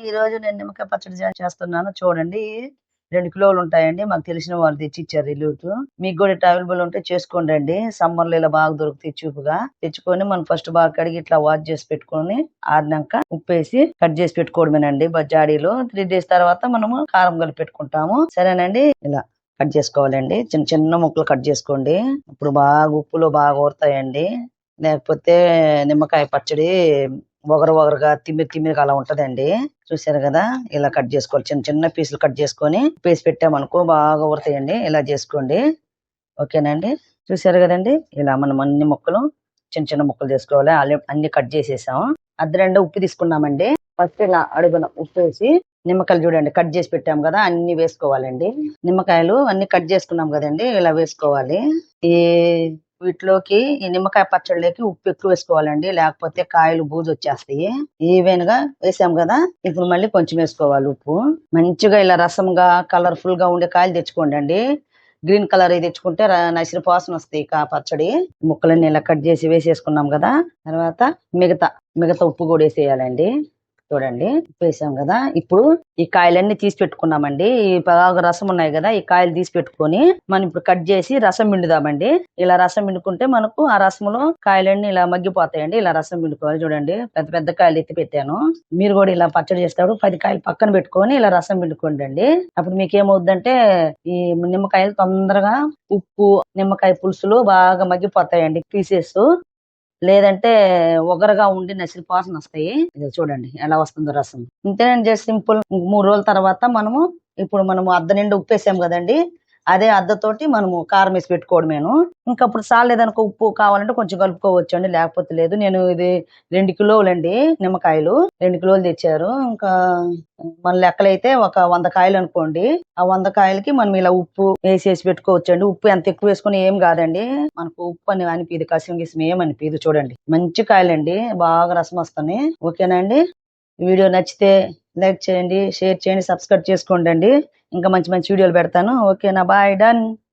ఈ రోజు నేను నిమ్మకాయ పచ్చడి చేస్తున్నాను. చూడండి. రెండు కిలోలు ఉంటాయండి. మాకు తెలిసిన వాళ్ళు తెచ్చి ఇచ్చారు రిలీఫ్ మీకు కూడా అవైలబుల్ ఉంటే చేసుకోండి అండి. సమ్మర్లో ఇలా బాగా దొరుకుతాయి చూపుగా. తెచ్చుకొని మనం ఫస్ట్ బాగా కడిగి ఇట్లా వాష్ చేసి పెట్టుకొని ఆడినాక ఉప్పు వేసి కట్ చేసి పెట్టుకోవడమేనండి బజ్జాడీలో. త్రీ డేస్ తర్వాత మనము కారం కలిపి పెట్టుకుంటాము. సరేనండి. ఇలా కట్ చేసుకోవాలండి. చిన్న చిన్న ముక్కలు కట్ చేసుకోండి. ఇప్పుడు బాగా ఉప్పులో బాగా ఊరుతాయండి. లేకపోతే నిమ్మకాయ పచ్చడి ఒకరు ఒకరుగా తిమ్మిరి తిమ్మిరిగా అలా ఉంటదండి. చూసారు కదా? ఇలా కట్ చేసుకోవాలి. చిన్న చిన్న పీసులు కట్ చేసుకొని పేసి పెట్టామనుకో బాగా ఊరుతాయండి ఇలా చేసుకోండి. ఓకేనండి చూసారు కదండి? ఇలా మనం అన్ని ముక్కలు చిన్న చిన్న ముక్కలు చేసుకోవాలి. అన్ని కట్ చేసేసాము. అద్దరండి ఉప్పు తీసుకున్నామండి. ఫస్ట్ ఇలా అడుగున ఉప్పు వేసి నిమ్మకాయలు చూడండి. కట్ చేసి పెట్టాము కదా? అన్ని వేసుకోవాలండి. నిమ్మకాయలు అన్ని కట్ చేసుకున్నాం కదండి? ఇలా వేసుకోవాలి. ఈ వీటిలోకి ఈ నిమ్మకాయ పచ్చడిలోకి ఉప్పు ఎక్కువ వేసుకోవాలండి. లేకపోతే కాయలు బూజు వచ్చేస్తాయి. ఈవెన్గా వేసాం కదా ఇప్పుడు మళ్ళీ కొంచెం వేసుకోవాలి ఉప్పు. మంచిగా ఇలా రసంగా కలర్ఫుల్గా ఉండే కాయలు తెచ్చుకోండి అండి గ్రీన్ కలర్ తెచ్చుకుంటే ర- నసిన వాసన వస్తాయి కా పచ్చడి. ముక్కలన్నీ ఇలా కట్ చేసి వేసేసుకున్నాం కదా తర్వాత మిగతా మిగతా ఉప్పు కూడా వేసేయాలండి. చూడండి వేసాం కదా. ఇప్పుడు ఈ కాయలన్నీ తీసి పెట్టుకున్నామండి. ఈ బాగా రసం ఉన్నాయి కదా ఈ కాయలు తీసి పెట్టుకొని మనం ఇప్పుడు కట్ చేసి రసం పిండుదామండి. ఇలా రసం పిండుకుంటే మనకు ఆ రసంలో కాయలన్నీ ఇలా మగ్గిపోతాయండి. ఇలా రసం పిండుకోవాలి చూడండి. పెద్ద పెద్ద కాయలు ఎత్తి పెట్టాను. మీరు కూడా ఇలా పచ్చడి చేస్తాడు పది కాయలు పక్కన పెట్టుకొని ఇలా రసం పిండుకోండి అండి. అప్పుడు మీకు ఏమవుద్దంటే ఈ నిమ్మకాయలు తొందరగా ఉప్పు నిమ్మకాయ పులుసులు బాగా మగ్గిపోతాయండి పీసెస్. లేదంటే ఒగరగా ఉండి నసిరి పాసన వస్తాయి. ఇది చూడండి ఎలా వస్తుందో రసం. ఇంతేనండి సింపుల్. మూడు రోజుల తర్వాత మనము ఇప్పుడు మనము అర్ధ నిండా ఉప్పేసాం కదండి. అదే అద్దతోటి మనము కారం వేసి పెట్టుకోవడమేను. ఇంకా అప్పుడు సాలేదనుకో ఉప్పు కావాలంటే కొంచెం కలుపుకోవచ్చు అండి లేకపోతే లేదు. నేను ఇది రెండు కిలోలండి నిమ్మకాయలు. రెండు కిలోలు తెచ్చారు. ఇంకా మన లెక్కలైతే ఒక వంద కాయలు అనుకోండి. ఆ వంద కాయలకి మనం ఇలా ఉప్పు వేసేసి పెట్టుకోవచ్చు అండి ఉప్పు ఎంత ఎక్కువ వేసుకుని ఏం కాదండి. మనకు ఉప్పు అని అనిపిది కసిం గిసం ఏం అనిపిది చూడండి. మంచి కాయలండి. బాగా రసం వస్తాయి ఓకేనా అండి? వీడియో నచ్చితే లైక్ చేయండి షేర్ చేయండి సబ్స్క్రైబ్ చేసుకోండి ఇంకా మంచి మంచి వీడియోలు పెడతాను. ఓకేనా బాయ్ డన్.